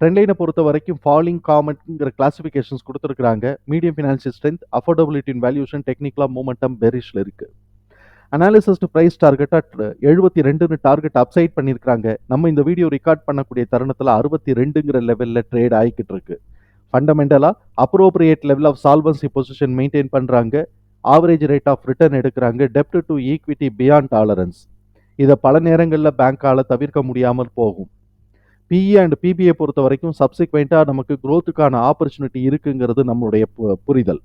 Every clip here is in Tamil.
ட்ரெண்ட்லைனை பொறுத்த வரைக்கும் ஃபாலிங் காமெண்ட்ங்கிற கிளாஸிஃபிகேஷன்ஸ் கொடுத்துருக்காங்க மீடியம் ஃபினான்ஷியல் ஸ்ட்ரென்த் அஃபோர்டபிலிட்டின் வேல்யூஷன் டெக்னிக்கலாக மூமெண்டம் பெரிஷில் இருக்குது அனாலிசிஸ் ப்ரைஸ் டார்கெட்டாக எழுபத்தி ரெண்டுன்னு டார்கெட் அப்சைட் பண்ணியிருக்காங்க நம்ம இந்த வீடியோ ரெக்கார்ட் பண்ணக்கூடிய தருணத்தில் அறுபத்தி ரெண்டுங்கிற லெவலில் ட்ரேட் ஆகிக்கிட்டு இருக்கு. ஃபண்டமெண்டலாக appropriate level of solvency position maintain பண்ணுறாங்க ஆவரேஜ் ரேட் ஆஃப் ரிட்டர்ன் எடுக்கிறாங்க. டெப்ட் டு ஈக்விட்டி பியாண்ட் டாலரன்ஸ் இதை பல நேரங்களில் பேங்க்கால் தவிர்க்க முடியாமல் போகும். பிஇ அண்ட் பிபிஐ பொறுத்த வரைக்கும் சப்சிக்வெண்ட்டாக நமக்கு க்ரோத்துக்கான ஆப்பர்ச்சுனிட்டி இருக்குங்கிறது நம்மளுடைய பு- புரிதல்.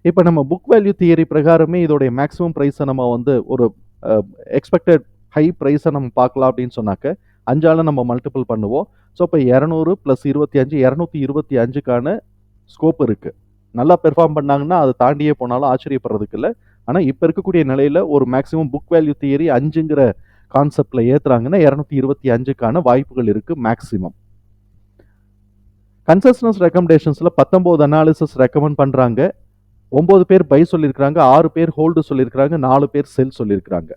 இப்போ நம்ம புக் வேல்யூ தியரி பிரகாரமே இதோடைய மேக்ஸிமம் ப்ரைஸை நம்ம வந்து ஒரு எக்ஸ்பெக்டட் ஹை ப்ரைஸை நம்ம பார்க்கலாம் அப்படின்னு சொன்னாக்க அஞ்சால நம்ம மல்டிபிள் பண்ணுவோம். ஸோ இப்போ இரநூறு ப்ளஸ் இருபத்தி அஞ்சு இரநூத்தி இருபத்தி அஞ்சுக்கான ஸ்கோப் இருக்குது நல்லா பெர்ஃபார்ம் பண்ணாங்கன்னா அதை தாண்டியே போனாலும் ஆச்சரியப்படுறதுக்கு இல்லை. ஆனால் இப்போ இருக்கக்கூடிய நிலையில் ஒரு மேக்ஸிமம் புக் வேல்யூ தியரி அஞ்சுங்கிற கான்செப்டில் ஏற்றுறாங்கன்னா இரநூத்தி இருபத்தி அஞ்சுக்கான வாய்ப்புகள் இருக்குது மேக்ஸிமம் கன்சஸ்டன்ஸ் ரெக்கமெண்டேஷன்ஸில் பத்தொம்போது அனாலிசிஸ் ரெக்கமெண்ட் பண்ணுறாங்க ஒம்பது பேர் பை சொல்லியிருக்கிறாங்க ஆறு பேர் ஹோல்டு சொல்லியிருக்கிறாங்க நாலு பேர் செல் சொல்லியிருக்கிறாங்க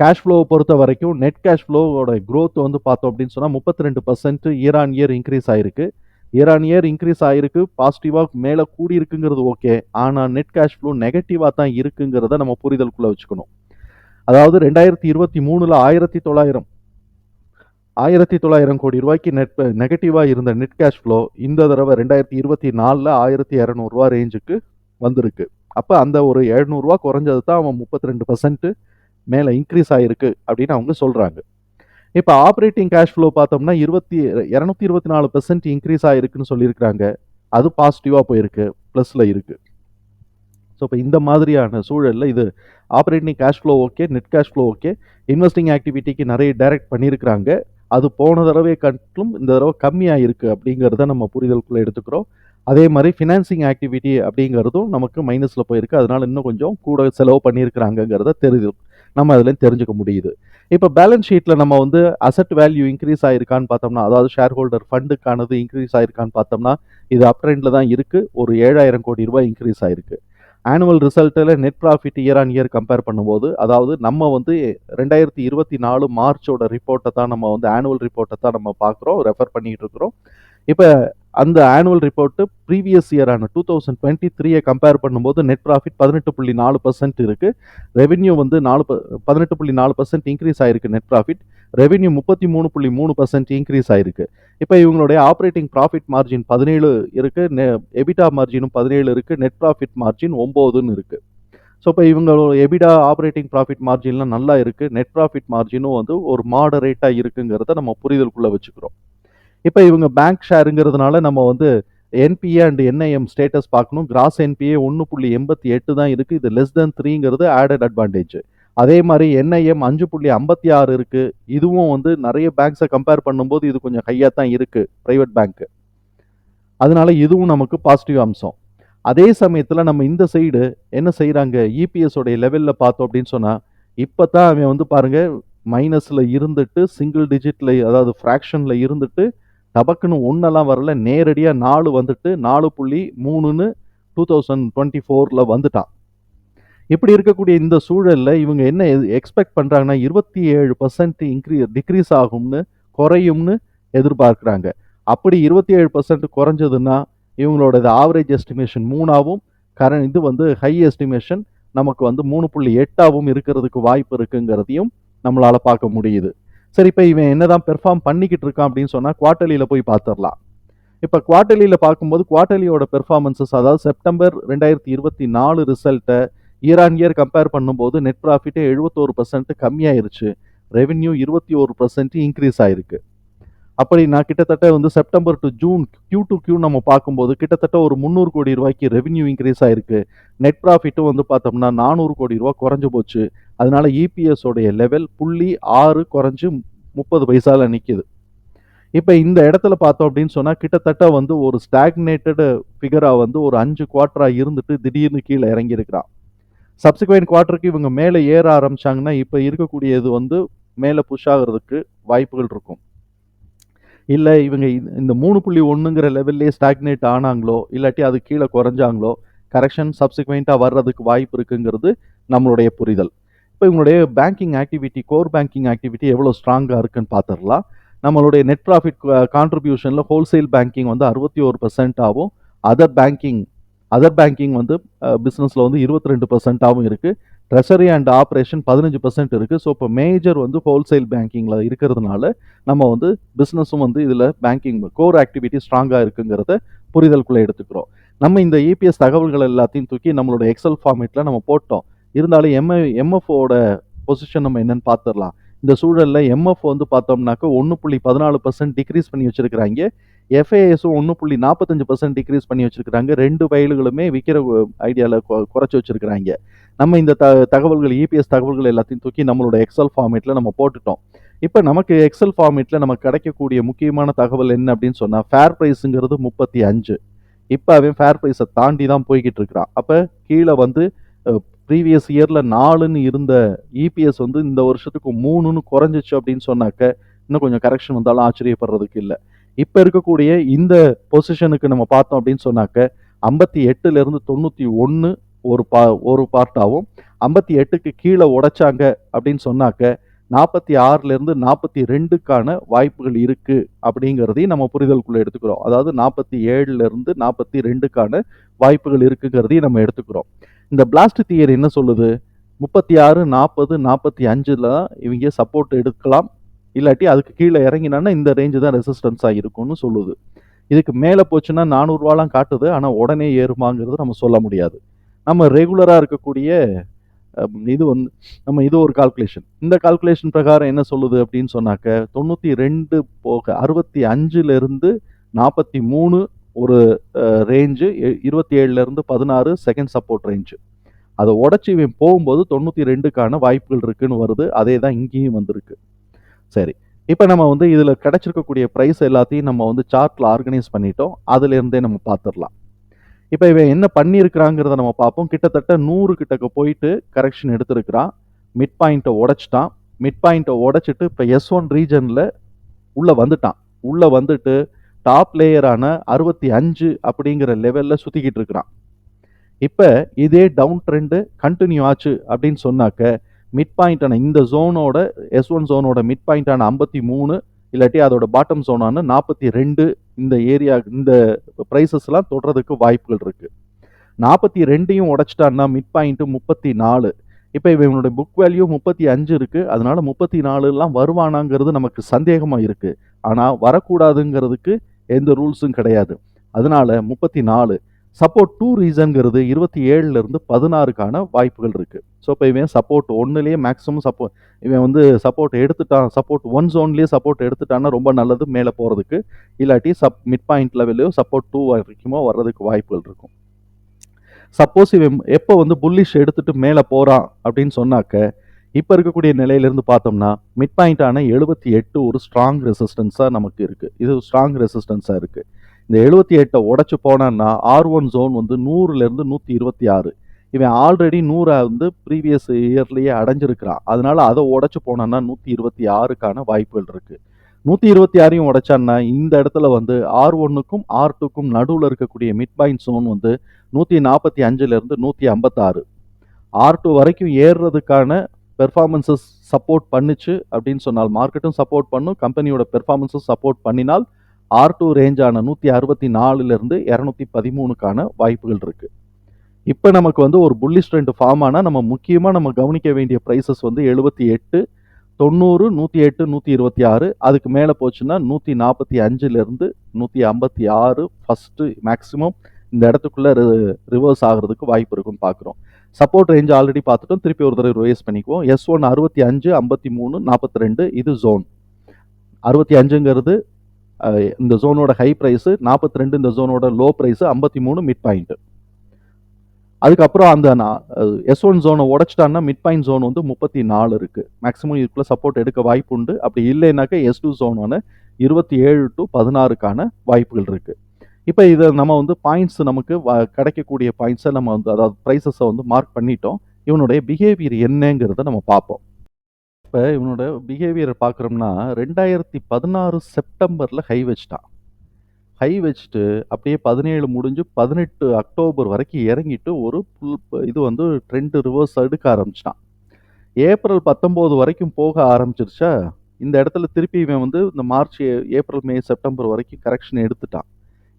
கேஷ் ஃப்ளோவை பொறுத்த வரைக்கும் நெட் கேஷ் ஃப்ளோவோட க்ரோத் வந்து பார்த்தோம் அப்படின்னு சொன்னால் முப்பத்தி ரெண்டு percent year on year increase ஆயிருக்கு. இயர் ஆன் இயர் இன்க்ரீஸ் ஆயிருக்கு பாசிட்டிவாக மேலே கூடி இருக்குங்கிறது ஓகே ஆனால் நெட் கேஷ் ஃப்ளோ நெகட்டிவாக தான் இருக்குங்கிறத நம்ம புரிதலுக்குள்ளே வச்சுக்கணும். அதாவது ரெண்டாயிரத்தி இருபத்தி மூணில் ஆயிரத்தி தொள்ளாயிரம். ஆயிரத்தி தொள்ளாயிரம் கோடி ரூபாய்க்கு நெட் நெகட்டிவாக இருந்த நெட் கேஷ் ஃப்ளோ இந்த தடவை ரெண்டாயிரத்தி இருபத்தி நாலில் ஆயிரத்தி இரநூறுவா ரேஞ்சுக்கு வந்திருக்கு. அப்போ அந்த ஒரு எழுநூறுவா குறைஞ்சது தான் அவன் முப்பத்தி ரெண்டு பர்சன்ட்டு மேலே இன்க்ரீஸ் ஆகிருக்கு அப்படின்னு அவங்க சொல்கிறாங்க இப்போ ஆப்ரேட்டிங் கேஷ் ஃப்ளோ பார்த்தோம்னா இருபத்தி இரநூத்தி இருபத்தி நாலு பெர்சன்ட் இன்க்ரீஸ் ஆகிருக்குன்னு சொல்லியிருக்கிறாங்க. அது பாசிட்டிவாக போயிருக்கு ப்ளஸில் இருக்குது ஸோ இப்போ இந்த மாதிரியான சூழலில் இது operating cash flow okay net cash flow okay investing ஆக்டிவிட்டிக்கு நிறைய டைரக்ட் பண்ணியிருக்கிறாங்க அது போன தடவை கட்டும் இந்த தடவை கம்மியாக இருக்குது அப்படிங்கிறத நம்ம புரிதலுக்குள்ளே எடுத்துக்கிறோம். அதே மாதிரி ஃபினான்சிங் ஆக்டிவிட்டி அப்படிங்கிறதும் நமக்கு மைனஸில் போயிருக்கு. அதனால் இன்னும் கொஞ்சம் கூட செலவு பண்ணியிருக்கிறாங்கங்கிறத தெரியுது நம்ம அதில் தெரிஞ்சுக்க முடியுது. இப்போ பேலன்ஸ் ஷீட்டில் நம்ம வந்து அசட் வேல்யூ இன்க்ரீஸ் ஆயிருக்கான்னு பார்த்தோம்னா அதாவது ஷேர் ஹோல்டர் ஃபண்டுக்கானது இன்க்ரீஸ் ஆயிருக்கான்னு பார்த்தோம்னா இது அப் ட்ரெண்டில் தான் இருக்குது ஒரு ஏழாயிரம் கோடி ரூபாய் இன்க்ரீஸ் ஆயிருக்கு. Annual ரிசல்ட்டில் net profit year on year compare பண்ணும்போது அதாவது நம்ம வந்து ரெண்டாயிரத்தி இருபத்தி நாலு மார்ச்சோட ரிப்போர்ட்டை தான் நம்ம வந்து ஆனுவல் ரிப்போர்ட்டை தான் நம்ம பார்க்குறோம் ரெஃபர் பண்ணிகிட்டு இருக்கிறோம். இப்போ அந்த ஆனுவல் ரிப்போர்ட்டு ப்ரீவியஸ் இயரான டூ தௌசண்ட் டுவெண்ட்டி த்ரீயை கம்பேர் பண்ணும்போது நெட் ப்ராஃபிட் பதினெட்டு புள்ளி நாலு பர்சன்ட் இருக்குது ரெவென்யூ வந்து நாலு ப- பதினெட்டு புள்ளி நாலு பர்சன்ட் இன்க்ரீஸ் ஆயிருக்கு நெட் ப்ராஃபிட் ரெவென்யூ முப்பத்தி மூணு புள்ளி மூணு பர்சன்ட் இன்க்ரீஸ் ஆயிருக்கு. இப்போ இவங்களுடைய ஆப்ரேட்டிங் ப்ராஃபிட் மார்ஜின் பதினேழு இருக்குது எபிடா மார்ஜினும் பதினேழு இருக்குது நெட் ப்ராஃபிட் மார்ஜின் ஒம்போதுன்னு இருக்குது ஸோ இப்போ இவங்களோட எபிடா ஆப்ரேட்டிங் ப்ராஃபிட் மார்ஜின்லாம் நல்லா இருக்குது நெட் ப்ராஃபிட் மார்ஜினும் வந்து ஒரு மாடரேட்டாக இருக்குங்கிறத நம்ம புரிதலுக்குள்ளே வச்சுக்கிறோம். இப்போ இவங்க பேங்க் ஷேருங்கிறதுனால நம்ம வந்து என்பிஏ அண்ட் என்ஐஎம் ஸ்டேட்டஸ் பார்க்கணும். கிராஸ் என்பிஏ ஒன்று புள்ளி எண்பத்தி எட்டு தான் இருக்குது இது லெஸ் தென் த்ரீங்கிறது ஆடட் அட்வான்டேஜ் அதே மாதிரி என்ஐஎம் அஞ்சு புள்ளி ஐம்பத்தி ஆறு இருக்குது இதுவும் வந்து நிறைய பேங்க்ஸை கம்பேர் பண்ணும்போது இது கொஞ்சம் ஹையாக தான் இருக்குது ப்ரைவேட் பேங்க்கு அதனால இதுவும் நமக்கு பாசிட்டிவ் அம்சம். அதே சமயத்தில் நம்ம இந்த சைடு என்ன செய்கிறாங்க இபிஎஸோடைய லெவலில் பார்த்தோம் அப்படின்னு சொன்னால் இப்போ தான் அவன் வந்து பாருங்க மைனஸில் இருந்துட்டு சிங்கிள் டிஜிட்டில் அதாவது ஃப்ராக்ஷனில் இருந்துட்டு டபக்குன்னு ஒன்றெல்லாம் வரல நேரடியாக நாலு வந்துட்டு நாலு புள்ளி மூணுன்னு டூ தௌசண்ட் டுவெண்ட்டி ஃபோரில் வந்துட்டான். இப்படி இருக்கக்கூடிய இந்த சூழலில் இவங்க என்ன எக்ஸ்பெக்ட் பண்ணுறாங்கன்னா இருபத்தி ஏழு பர்சன்ட் இன்க்ரீ டிக்ரீஸ் ஆகும்னு குறையும்னு எதிர்பார்க்குறாங்க. அப்படி இருபத்தி ஏழு பர்சன்ட் குறைஞ்சதுன்னா இவங்களோட ஆவரேஜ் எஸ்டிமேஷன் மூணாவும் கரண்ட் இது வந்து ஹை எஸ்டிமேஷன் நமக்கு வந்து மூணு புள்ளி எட்டாகவும் இருக்கிறதுக்கு வாய்ப்பு இருக்குங்கிறதையும் நம்மளால் பார்க்க முடியுது. சரி இப்போ இவன் என்னதான் பெர்ஃபார்ம் பண்ணிக்கிட்டு இருக்கான் அப்படின்னு சொன்னால் குவார்ட்டர்லியில் போய் பார்த்துடலாம் இப்போ குவார்ட்டர்லியில் பார்க்கும்போது குவார்ட்டர்லியோட பெர்ஃபார்மன்சஸ் அதாவது செப்டம்பர் ரெண்டாயிரத்தி இருபத்தி நாலு ரிசல்ட்டை இயர் ஆன் இயர் கம்பேர் பண்ணும்போது நெட் ப்ராஃபிட்டே எழுபத்தோரு பர்சன்ட் கம்மியாயிருச்சு. ரெவென்யூ இருபத்தி ஒரு பர்சன்ட் இன்க்ரீஸ் ஆயிருக்கு. அப்படி நான் கிட்டத்தட்ட வந்து September to June Q to Q நம்ம பார்க்கும்போது கிட்டத்தட்ட ஒரு முந்நூறு கோடி ரூபாய்க்கு ரெவென்யூ இன்க்ரீஸ் ஆயிருக்கு. நெட் ப்ராஃபிட்டும் வந்து பார்த்தோம்னா நானூறு கோடி ரூபா குறைஞ்சு போச்சு. அதனால இபிஎஸோடைய லெவல் புள்ளி ஆறு குறைஞ்சு முப்பது பைசால நிற்கிது இப்போ இந்த இடத்துல பார்த்தோம் அப்படின்னு சொன்னால் கிட்டத்தட்ட வந்து ஒரு ஸ்டாக்னேட்டடு ஃபிகராக வந்து ஒரு அஞ்சு குவார்ட்டராக இருந்துட்டு திடீர்னு கீழே இறங்கியிருக்கிறான். சப்சிக்வெண்ட் குவார்ட்டருக்கு இவங்க மேலே ஏற ஆரம்பிச்சாங்கன்னா இப்போ இருக்கக்கூடியது வந்து மேலே புஷ் ஆகிறதுக்கு வாய்ப்புகள் இருக்கும். இல்லை இவங்க இந்த- இந்த மூணு புள்ளி ஒன்றுங்கிற லெவல்லே ஸ்டாக்னேட் ஆனாங்களோ இல்லாட்டி அது கீழே குறைஞ்சாங்களோ கரெக்ஷன் சப்சிக்வெண்ட்டாக வர்றதுக்கு வாய்ப்பு இருக்குங்கிறது நம்மளுடைய புரிதல். இப்போ இவங்களுடைய banking activity core banking activity எவ்வளோ ஸ்ட்ராங்காக இருக்குன்னு பார்த்துடலாம் நம்மளுடைய நெட் ப்ராஃபிட் கான்ட்ரிபியூஷனில் ஹோல்சேல் பேங்கிங் வந்து அறுபத்தி ஒரு பர்சன்டாகவும் அதர் பேங்கிங் அதர் பேங்கிங் வந்து பிஸ்னஸில் வந்து இருபத்தி ரெண்டு பர்சன்ட்டாகவும் இருக்குது ட்ரெஷரி அண்ட் ஆப்ரேஷன் பதினஞ்சு பர்சன்ட் இருக்குது ஸோ இப்போ மேஜர் வந்து ஹோல்சேல் பேங்கிங்கில் இருக்கிறதுனால நம்ம வந்து பிஸ்னஸும் வந்து இதில் பேங்கிங் கோர் ஆக்டிவிட்டி ஸ்ட்ராங்காக இருக்குங்கிறத புரிதலுக்குள்ளே எடுத்துக்கிறோம். நம்ம இந்த இபிஎஸ் தகவல்கள் எல்லாத்தையும் தூக்கி நம்மளோட எக்ஸல் ஃபார்மேட்டில் நம்ம போட்டோம். இருந்தாலும் எம்ஐ எம்எஃப்ஓட பொசிஷன் நம்ம என்னன்னு பார்த்துடலாம். இந்த சூழலில் எம்எஃப் வந்து பார்த்தோம்னாக்க ஒன்று புள்ளி பதினாலு பர்சன்ட் டிக்ரீஸ் பண்ணி வச்சுருக்கிறாங்க. எஃப்ஏஎஸும் ஒன்று புள்ளி நாற்பத்தஞ்சு பர்சன்ட் டிக்ரீஸ் பண்ணி வச்சுருக்கிறாங்க. ரெண்டு வயலுகளுமே விற்கிற ஐடியாவில் குறைச்சி வச்சுருக்கிறாங்க. நம்ம இந்த த தகவல்கள் இபிஎஸ் தகவல்கள் எல்லாத்தையும் தூக்கி நம்மளோட எக்ஸல் ஃபார்மேட்டில் நம்ம போட்டுட்டோம். இப்போ நமக்கு எக்ஸல் ஃபார்மேட்டில் நமக்கு கிடைக்கக்கூடிய முக்கியமான தகவல் என்ன அப்படின்னு சொன்னால் ஃபேர் ப்ரைஸுங்கிறது முப்பத்தி அஞ்சு. இப்போ அவன் ஃபேர் ப்ரைஸை தாண்டி தான் போய்கிட்டு இருக்கிறான். அப்போ கீழே வந்து ப்ரீவியஸ் இயரில் நாலுன்னு இருந்த இபிஎஸ் வந்து இந்த வருஷத்துக்கு மூணுன்னு குறைஞ்சிச்சு அப்படின்னு சொன்னாக்க இன்னும் கொஞ்சம் கரெக்ஷன் வந்தாலும் ஆச்சரியப்படுறதுக்கு இல்லை. இப்போ இருக்கக்கூடிய இந்த பொசிஷனுக்கு நம்ம பார்த்தோம் அப்படின்னு சொன்னாக்க ஐம்பத்தி எட்டுலேருந்து தொண்ணூற்றி ஒன்று ஒரு பா ஒரு பார்ட்டாகவும் ஐம்பத்தி எட்டுக்கு கீழே உடைச்சாங்க அப்படின்னு சொன்னாக்க நாற்பத்தி ஆறுலேருந்து நாற்பத்தி ரெண்டுக்கான வாய்ப்புகள் இருக்குது அப்படிங்கிறதையும் நம்ம புரிதலுக்குள்ளே எடுத்துக்கிறோம். அதாவது நாற்பத்தி ஏழுலேருந்து நாற்பத்தி ரெண்டுக்கான வாய்ப்புகள் இருக்குங்கிறதையும் நம்ம எடுத்துக்கிறோம். இந்த பிளாஸ்ட் தியரி என்ன சொல்லுது? முப்பத்தி ஆறு நாற்பது நாற்பத்தி அஞ்சில் இவங்க சப்போர்ட் எடுக்கலாம். இல்லாட்டி அதுக்கு கீழே இறங்கினான்னா இந்த ரேஞ்சு தான் ரெசிஸ்டன்ஸாக இருக்கும்னு சொல்லுது. இதுக்கு மேலே போச்சுன்னா நானூறுரூவாலாம் காட்டுது ஆனால் உடனே ஏறுமாங்கிறது நம்ம சொல்ல முடியாது. நம்ம ரெகுலராக இருக்கக்கூடிய இது வந்து நம்ம இது ஒரு கால்குலேஷன் இந்த கால்குலேஷன் பிரகாரம் என்ன சொல்லுது அப்படின்னு சொன்னாக்க தொண்ணூற்றி ரெண்டு போக அறுபத்தி அஞ்சுலேருந்து நாற்பத்தி மூணு ஒரு ரேஞ்சு இருபத்தி ஏழுலேருந்து பதினாறு செகண்ட் சப்போர்ட் ரேஞ்சு அதை உடச்சி இவன் போகும்போது தொண்ணூற்றி ரெண்டுக்கான வாய்ப்புகள் இருக்குன்னு வருது. அதே தான் இங்கேயும் வந்திருக்கு. சரி. இப்போ நம்ம வந்து இதில் கிடச்சிருக்கக்கூடிய ப்ரைஸ் எல்லாத்தையும் நம்ம வந்து சார்ட்டில் ஆர்கனைஸ் பண்ணிட்டோம். அதுலேருந்தே நம்ம பார்த்துடலாம் இப்போ இவன் என்ன பண்ணியிருக்கிறாங்கிறத நம்ம பார்ப்போம். கிட்டத்தட்ட நூறு கிட்டக்க போயிட்டு கரெக்ஷன் எடுத்திருக்கிறான். மிட் பாயிண்ட்டை உடைச்சிட்டான். மிட் பாயிண்ட்டை உடைச்சிட்டு இப்போ எஸ் ஒன் ரீஜனில் உள்ளே வந்துட்டான். உள்ளே வந்துட்டு டாப் லேயரான அறுபத்தி அஞ்சு அப்படிங்கிற லெவலில் சுற்றிக்கிட்டு இருக்கிறான். இப்போ இதே டவுன் ட்ரெண்டு கண்டினியூ ஆச்சு அப்படின்னு சொன்னாக்க மிட் பாயிண்டான இந்த ஜோனோட எஸ் ஒன் ஜோனோட மிட் பாயிண்டான ஐம்பத்தி மூணு இல்லாட்டி அதோட பாட்டம் ஜோனான நாற்பத்தி ரெண்டு இந்த ஏரியா இந்த ப்ரைஸஸ்லாம் தொடுறதுக்கு வாய்ப்புகள் இருக்குது நாற்பத்தி ரெண்டையும் உடைச்சிட்டான்னா மிட் பாயிண்ட்டு முப்பத்தி நாலு. இப்போ இவனுடைய புக் வேல்யூ முப்பத்தி அஞ்சு இருக்குது அதனால முப்பத்தி நாலுலாம் வருவானாங்கிறது நமக்கு சந்தேகமாக இருக்குது ஆனால் வரக்கூடாதுங்கிறதுக்கு எந்த ரூல்ஸும் கிடையாது. அதனால முப்பத்தி நாலு சப்போர்ட் டூ ரீசன்கிறது இருபத்தி ஏழுலேருந்து பதினாறுக்கான வாய்ப்புகள் இருக்குது ஸோ இப்போ இவன் சப்போர்ட் ஒன்றுலேயே மேக்ஸிமம் சப்போர்ட் இவன் வந்து சப்போர்ட் எடுத்துட்டான் சப்போர்ட் ஒன் ஜோன்லேயே சப்போர்ட் எடுத்துட்டான்னா ரொம்ப நல்லது மேலே போகிறதுக்கு இல்லாட்டி சப் மிட் பாயிண்ட் லெவல்லையோ சப்போர்ட் டூ வரைக்குமோ வர்றதுக்கு வாய்ப்புகள் இருக்கும். சப்போஸ் இவன் எப்போ வந்து புல்லிஷ் எடுத்துட்டு மேலே போகிறான் அப்படின்னு சொன்னாக்க இப்போ இருக்கக்கூடிய நிலையிலேருந்து பார்த்தோம்னா மிட் பாயிண்டான எழுபத்தி எட்டு ஒரு ஸ்ட்ராங் ரெசிஸ்டன்ஸாக நமக்கு இருக்குது இது ஸ்ட்ராங் ரெசிஸ்டன்ஸாக இருக்குது இந்த எழுபத்தி எட்டை உடச்சி போனான்னா ஆர் ஒன் ஜோன் வந்து நூறுலேருந்து நூற்றி இருபத்தி ஆறு. இவன் ஆல்ரெடி நூறை வந்து ப்ரீவியஸ் இயர்லேயே அடைஞ்சிருக்கிறான். அதனால அதை உடச்சி போனான்னா நூற்றி இருபத்தி ஆறுக்கான வாய்ப்புகள் இருக்குது நூற்றி இருபத்தி ஆறையும் உடைச்சான்னா இந்த இடத்துல வந்து ஆர் ஒன்னுக்கும் ஆர் டூக்கும் நடுவில் இருக்கக்கூடிய மிட் பாயிண்ட் ஜோன் வந்து நூற்றி நாற்பத்தி அஞ்சுலேருந்து நூற்றி ஐம்பத்தாறு. ஆர் டூ வரைக்கும் ஏறுறதுக்கான பெர்ஃபார்மன்ஸஸ் சப்போர்ட் பண்ணுச்சு அப்படின்னு சொன்னால் மார்க்கெட்டும் சப்போர்ட் பண்ணும் கம்பெனியோட பெர்ஃபார்மன்ஸும் சப்போர்ட் பண்ணினால் ஆர் டூ ரேஞ்சான நூற்றி அறுபத்தி நாலுலேருந்து இரநூத்தி பதிமூணுக்கான வாய்ப்புகள் இருக்குது இப்போ நமக்கு வந்து ஒரு புல்லிஷ் ட்ரெண்ட் ஃபார்ம் ஆனால் நம்ம முக்கியமாக நம்ம கவனிக்க வேண்டிய ப்ரைஸஸ் வந்து எழுபத்தி எட்டு தொண்ணூறு நூற்றி எட்டு நூற்றி இருபத்தி ஆறு அதுக்கு மேலே போச்சுன்னா நூற்றி நாற்பத்தி அஞ்சுலேருந்து நூற்றி ஐம்பத்தி ஆறு ஃபஸ்ட்டு மேக்ஸிமம் இந்த இடத்துக்குள்ளே ரிவர்ஸ் ஆகிறதுக்கு வாய்ப்பு இருக்குன்னு பார்க்குறோம். சப்போர்ட் ரேஞ்ச் ஆல்ரெடி பார்த்துட்டோம். திருப்பி ஒரு தடவை ரிவைஸ் பண்ணிக்குவோம். எஸ் ஒன் அறுபத்தி அஞ்சு ஐம்பத்தி மூணு நாற்பத்தி ரெண்டு இது ஜோன் அறுபத்தி அஞ்சுங்கிறது இந்த ஜோனோட ஹை ப்ரைஸு நாற்பத்தி ரெண்டு இந்த ஜோனோட லோ ப்ரைஸு ஐம்பத்தி மூணு மிட் பாயிண்ட்டு அதுக்கப்புறம் அந்த எஸ் ஒன் ஜோனை உடச்சிட்டான்னா மிட் பாயிண்ட் ஜோன் வந்து முப்பத்தி நாலு இருக்குது மேக்ஸிமம் இதுக்குள்ளே சப்போர்ட் எடுக்க வாய்ப்பு உண்டு. அப்படி இல்லைனாக்கா எஸ் டூ ஜோனான இருபத்தி ஏழு டு பதினாறுக்கான வாய்ப்புகள் இருக்குது இப்போ இதை நம்ம வந்து பாயிண்ட்ஸ் நமக்கு வ- கிடைக்கக்கூடிய பாயிண்ட்ஸை நம்ம வந்து அதாவது ப்ரைஸஸை வந்து மார்க் பண்ணிட்டோம். இவனுடைய பிஹேவியர் என்னங்கிறத நம்ம பார்ப்போம். இப்போ இவனோட பிஹேவியர் பார்க்குறோம்னா ரெண்டாயிரத்தி பதினாறு செப்டம்பரில் ஹை வச்சிட்டான். ஹை வச்சுட்டு அப்படியே பதினேழு முடிஞ்சு பதினெட்டு அக்டோபர் வரைக்கும் இறங்கிட்டு ஒரு புல் இது வந்து ட்ரெண்டு ரிவர்ஸ் எடுக்க ஆரம்பிச்சிட்டான். ஏப்ரல் பத்தொம்போது வரைக்கும் போக ஆரம்பிச்சிருச்சா? இந்த இடத்துல திருப்பி இவன் வந்து இந்த மார்ச் ஏப்ரல் மே செப்டம்பர் வரைக்கும் கரெக்ஷன் எடுத்துட்டான்.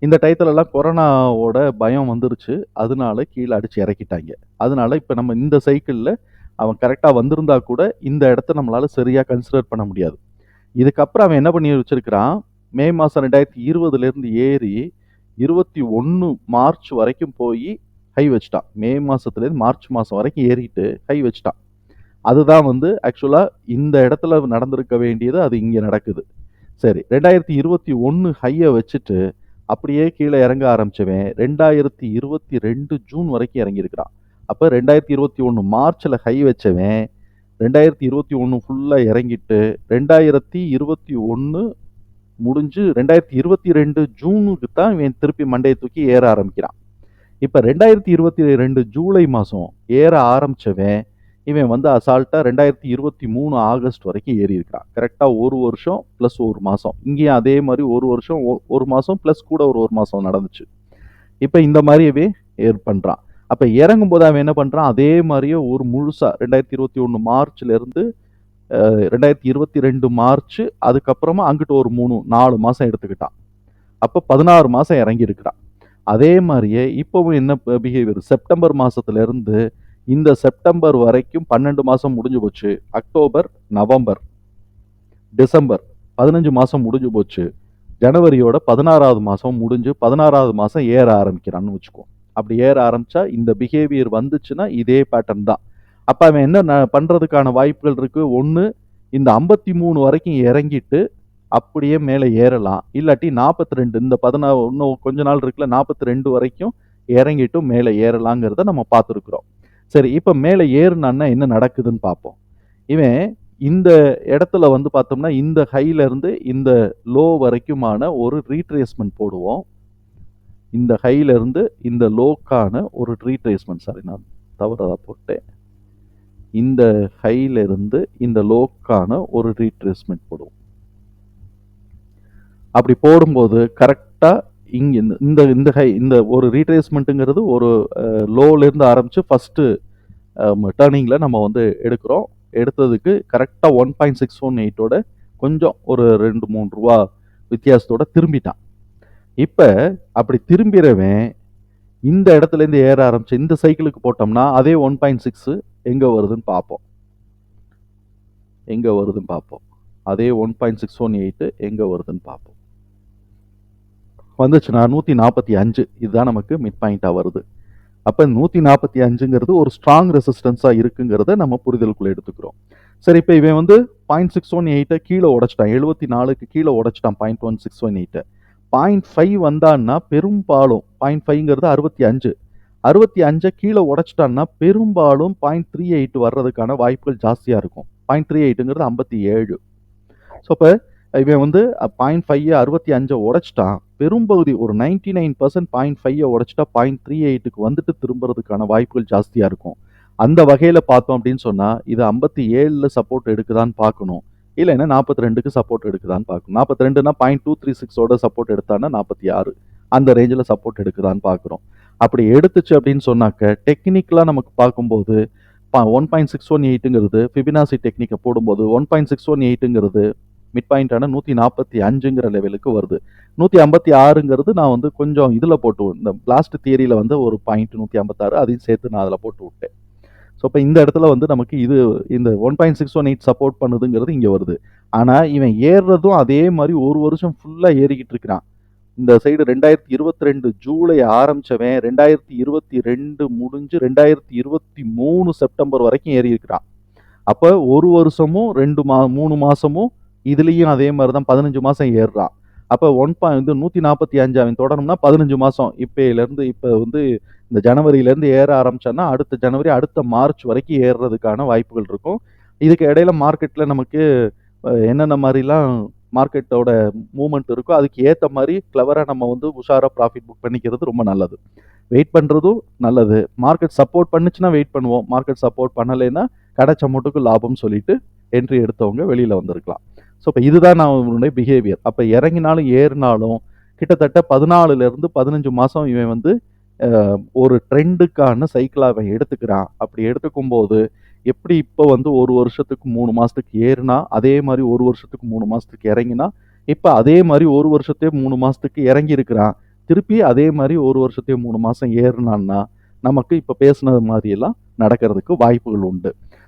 இந்த டயத்துலலாம் கொரோனாவோட பயம் வந்துருச்சு. அதனால கீழே அடித்து இறக்கிட்டாங்க. அதனால இப்போ நம்ம இந்த சைக்கிளில் அவன் கரெக்டாக வந்திருந்தா கூட இந்த இடத்த நம்மளால் சரியாக கன்சிடர் பண்ண முடியாது. இதுக்கப்புறம் அவன் என்ன பண்ணி வச்சிருக்கிறான்? மே மாதம் ரெண்டாயிரத்தி இருபதுலேருந்து ஏறி இருபத்தி ஒன்று மார்ச் வரைக்கும் போய் ஹை வச்சிட்டான். மே மாதத்துலேருந்து மார்ச் மாதம் வரைக்கும் ஏறிட்டு ஹை வச்சிட்டான். அதுதான் வந்து ஆக்சுவலாக இந்த இடத்துல நடந்திருக்க வேண்டியது அது இங்கே நடக்குது. சரி ரெண்டாயிரத்தி இருபத்தி ஒன்று ஹையை வச்சுட்டு அப்படியே கீழே இறங்க ஆரம்பிச்சவன் ரெண்டாயிரத்தி இருபத்தி ரெண்டு ஜூன் வரைக்கும் இறங்கியிருக்கிறான். அப்போ ரெண்டாயிரத்தி இருபத்தி ஒன்று மார்ச்சில் ஹை வச்சவன் ரெண்டாயிரத்தி இருபத்தி ஒன்று ஃபுல்லாக இறங்கிட்டு ரெண்டாயிரத்தி இருபத்தி ஒன்று முடிஞ்சு ரெண்டாயிரத்தி இருபத்தி ரெண்டு ஜூனுக்கு தான் இவன் திருப்பி மண்டையை தூக்கி ஏற ஆரம்பிக்கிறான். இப்போ ரெண்டாயிரத்தி இருபத்தி ரெண்டு ஜூலை மாதம் ஏற ஆரம்பிச்சவன் இவன் வந்து அசால்ட்டாக ரெண்டாயிரத்தி இருபத்தி மூணு ஆகஸ்ட் வரைக்கும் ஏறி இருக்கிறான் கரெக்டாக ஒரு வருஷம் ப்ளஸ் ஒரு மாதம் இங்கேயும் அதே மாதிரி ஒரு வருஷம் ஒரு மாதம் ப்ளஸ் கூட ஒரு ஒரு மாதம் நடந்துச்சு. இப்போ இந்த மாதிரியவே ஏர் பண்ணுறான் அப்போ இறங்கும் போது அவன் என்ன பண்ணுறான் அதே மாதிரியே ஒரு முழுசாக ரெண்டாயிரத்தி இருபத்தி ஒன்று மார்ச்லேருந்து ரெண்டாயிரத்தி இருபத்தி ரெண்டு மார்ச் அதுக்கப்புறமா அங்கிட்ட ஒரு மூணு நாலு மாதம் எடுத்துக்கிட்டான். அப்போ பதினாறு மாதம் இறங்கி இருக்கிறான் அதே மாதிரியே இப்போவும் என்ன பிஹேவியர் செப்டம்பர் மாதத்துலேருந்து இந்த செப்டம்பர் வரைக்கும் பன்னெண்டு மாதம் முடிஞ்சு போச்சு. அக்டோபர் நவம்பர் டிசம்பர் பதினஞ்சு மாதம் முடிஞ்சு போச்சு. ஜனவரியோட பதினாறாவது மாதம் முடிஞ்சு பதினாறாவது மாதம் ஏற ஆரம்பிக்கிறான்னு வச்சுக்கோ. அப்படி ஏற ஆரம்பித்தா இந்த பிஹேவியர் வந்துச்சுன்னா இதே பேட்டர்ன் தான். அப்போ அவன் என்ன பண்ணுறதுக்கான வாய்ப்புகள் இருக்குது ஒன்று இந்த ஐம்பத்தி மூணு வரைக்கும் இறங்கிட்டு அப்படியே மேலே ஏறலாம். இல்லாட்டி நாற்பத்தி ரெண்டு இந்த பதினா இன்னும் கொஞ்ச நாள் இருக்குல்ல நாற்பத்தி ரெண்டு வரைக்கும் இறங்கிட்டும் மேலே ஏறலாங்கிறத நம்ம பார்த்துருக்குறோம். சரி இப்போ மேலே ஏறுனான்னா என்ன நடக்குதுன்னு பார்ப்போம். இவன் இந்த இடத்துல வந்து பார்த்தோம்னா இந்த ஹைலேருந்து இந்த லோ வரைக்குமான ஒரு ரீட்ரேஸ்மெண்ட் போடுவோம். இந்த ஹைல இருந்து இந்த லோக்கான ஒரு ரீட்ரேஸ்மெண்ட் சாரி நான் தவறதாக போட்டேன். இந்த ஹைல இருந்து இந்த லோக்கான ஒரு ரீட்ரேஸ்மெண்ட் போடுவோம். அப்படி போடும்போது கரெக்டாக இங்கே இந்த இந்த இந்த ஹை இந்த ஒரு ரீட்ரேஸ்மெண்ட்டுங்கிறது ஒரு லோலேருந்து ஆரம்பித்து ஃபஸ்ட்டு டேர்னிங்கில் நம்ம வந்து எடுக்கிறோம். எடுத்ததுக்கு கரெக்டாக ஒன் பாயிண்ட் சிக்ஸ் ஒன் எயிட்டோட கொஞ்சம் ஒரு ரெண்டு மூணு ரூபா வித்தியாசத்தோட திரும்பிட்டான். இப்போ அப்படி திரும்பிறவன் இந்த இடத்துலேருந்து ஏற ஆரம்பிச்சு இந்த சைக்கிளுக்கு போட்டோம்னா அதே ஒன் பாயிண்ட் சிக்ஸு எங்கே வருதுன்னு பார்ப்போம். எங்கே வருதுன்னு பார்ப்போம். அதே one point six one eight எங்கே வருதுன்னு பார்ப்போம். வந்துச்சுன்னா நூற்றி நாற்பத்தி அஞ்சு இதுதான் நமக்கு மிட் பாயிண்ட்டாக வருது. அப்போ நூற்றி நாற்பத்தி அஞ்சுங்கிறது ஒரு ஸ்ட்ராங் ரெசிஸ்டன்ஸாக இருக்குங்கிறத நம்ம புரிதலுக்குள்ளே எடுத்துக்கிறோம். சரி இப்போ இவன் வந்து பாயிண்ட் சிக்ஸ் ஒன் எயிட்டை கீழே உடைச்சிட்டான். எழுபத்தி நாலுக்கு கீழே உடச்சிட்டான் பாயிண்ட் ஒன் சிக்ஸ் ஒன் எயிட்டை பாயிண்ட் ஃபைவ் வந்தான்னா பெரும்பாலும் பாயிண்ட் ஃபைவ்ங்கிறது அறுபத்தி அஞ்சு. அறுபத்தி அஞ்சை கீழே உடைச்சிட்டான்னா பெரும்பாலும் பாயிண்ட் த்ரீ எயிட் வர்றதுக்கான வாய்ப்புகள் ஜாஸ்தியாக இருக்கும். பாயிண்ட் த்ரீ எயிட்டுங்கிறது ஐம்பத்தி ஏழு. ஸோ இப்போ இவன் வந்து பாயிண்ட் ஃபைவ் அறுபத்தி அஞ்சை உடைச்சிட்டான். பெரும்பகுதி ஒரு நைன்டி நைன் பர்சன்ட் பாயிண்ட் ஃபைவை உடச்சிட்டா பாயிண்ட் த்ரீ எயிட்டுக்கு வந்துட்டு திரும்புறதுக்கான வாய்ப்புகள் ஜாஸ்தியாக இருக்கும். அந்த வகையில் பார்த்தோம் அப்படின்னு சொன்னால் இது ஐம்பத்தி ஏழில் சப்போர்ட் எடுக்குதான்னு பார்க்கணும். இல்லைன்னா நாற்பத்தி ரெண்டுக்கு சப்போர்ட் எடுக்குதான்னு பார்க்கணும். நாற்பத்தி ரெண்டுனா பாயிண்ட் டூ த்ரீ சிக்ஸோட சப்போர்ட் எடுத்தான்னா நாற்பத்தி ஆறு. அந்த ரேஞ்சில் சப்போர்ட் எடுக்குதான்னு பார்க்குறோம். அப்படி எடுத்துச்சு அப்படின்னு சொன்னாக்க டெக்னிக்கலாக நமக்கு பார்க்கும்போது ஒன் பாயிண்ட் சிக்ஸ் ஒன் எயிட்டுங்கிறது ஃபிபினாசி டெக்னிக்கை போடும்போது ஒன் பாயிண்ட் சிக்ஸ் ஒன் எயிட்டுங்கிறது மிட் பாயிண்டான நூற்றி நாற்பத்தி அஞ்சுங்கிற லெவலுக்கு வருது. நூற்றி ஐம்பத்தி ஆறுங்கிறது நான் வந்து கொஞ்சம் இதில் போட்டு இந்த பிளாஸ்ட் தியரியில் வந்து ஒரு பாயிண்ட் நூற்றி ஐம்பத்தாறு அதையும் சேர்த்து நான் அதில் போட்டு விட்டேன். ஸோ இப்போ இந்த இடத்துல வந்து நமக்கு இது இந்த one point six one eight support பண்ணுதுங்கிறது இங்கே வருது. ஆனால் இவன் ஏறுறதும் அதே மாதிரி ஒரு வருஷம் ஃபுல்லாக ஏறிக்கிட்டு இருக்கிறான். இந்த சைடு ரெண்டாயிரத்தி இருபத்தி ரெண்டு ஜூலை ஆரம்பிச்சவன் ரெண்டாயிரத்தி இருபத்தி ரெண்டு முடிஞ்சு ரெண்டாயிரத்தி இருபத்தி மூணு செப்டம்பர் வரைக்கும் ஏறி இருக்கிறான் அப்போ ஒரு வருஷமும் ரெண்டு மா மூணு மாதமும் இதுலேயும் அதே மாதிரி தான் பதினஞ்சு மாதம் ஏறுறான். அப்போ ஒன் பாயிண்ட் வந்து நூற்றி நாற்பத்தி அஞ்சு அவன் தொடரணும்னா பதினஞ்சு மாதம் இப்போலேருந்து இப்போ வந்து இந்த ஜனவரியிலேருந்து ஏற ஆரம்பிச்சான்னா அடுத்த ஜனவரி அடுத்த மார்ச் வரைக்கும் ஏறுறதுக்கான வாய்ப்புகள் இருக்கும். இதுக்கு இடையில மார்க்கெட்டில் நமக்கு என்னென்ன மாதிரிலாம் மார்க்கெட்டோட மூமெண்ட் இருக்கோ அதுக்கு ஏற்ற மாதிரி கிளவராக நம்ம வந்து உஷாராக ப்ராஃபிட் புக் பண்ணிக்கிறது ரொம்ப நல்லது. வெயிட் பண்ணுறதும் நல்லது. மார்க்கெட் சப்போர்ட் பண்ணுச்சுன்னா வெயிட் பண்ணுவோம். மார்க்கெட் சப்போர்ட் பண்ணலைன்னா கிடைச்ச மட்டுக்கும் லாபம் சொல்லிட்டு என்ட்ரி எடுத்தவங்க வெளியில் வந்திருக்கலாம். ஸோ இப்போ இதுதான் நான் இவனுடைய பிஹேவியர் அப்போ இறங்கினாலும் ஏறினாலும் கிட்டத்தட்ட பதினாலுலேருந்து பதினஞ்சு மாதம் இவன் வந்து ஒரு ட்ரெண்டுக்கான சைக்கிளாக அவன் எடுத்துக்கிறான். அப்படி எடுத்துக்கும் போது எப்படி இப்போ வந்து ஒரு வருஷத்துக்கு மூணு மாதத்துக்கு ஏறுனா அதே மாதிரி ஒரு வருஷத்துக்கு மூணு மாதத்துக்கு இறங்கினா இப்போ அதே மாதிரி ஒரு வருஷத்தையே மூணு மாதத்துக்கு இறங்கி இருக்கிறான் திருப்பி அதே மாதிரி ஒரு வருஷத்தையே மூணு மாதம் ஏறினான்னா நமக்கு இப்போ பேசுனது மாதிரியெல்லாம் நடக்கிறதுக்கு வாய்ப்புகள் உண்டு.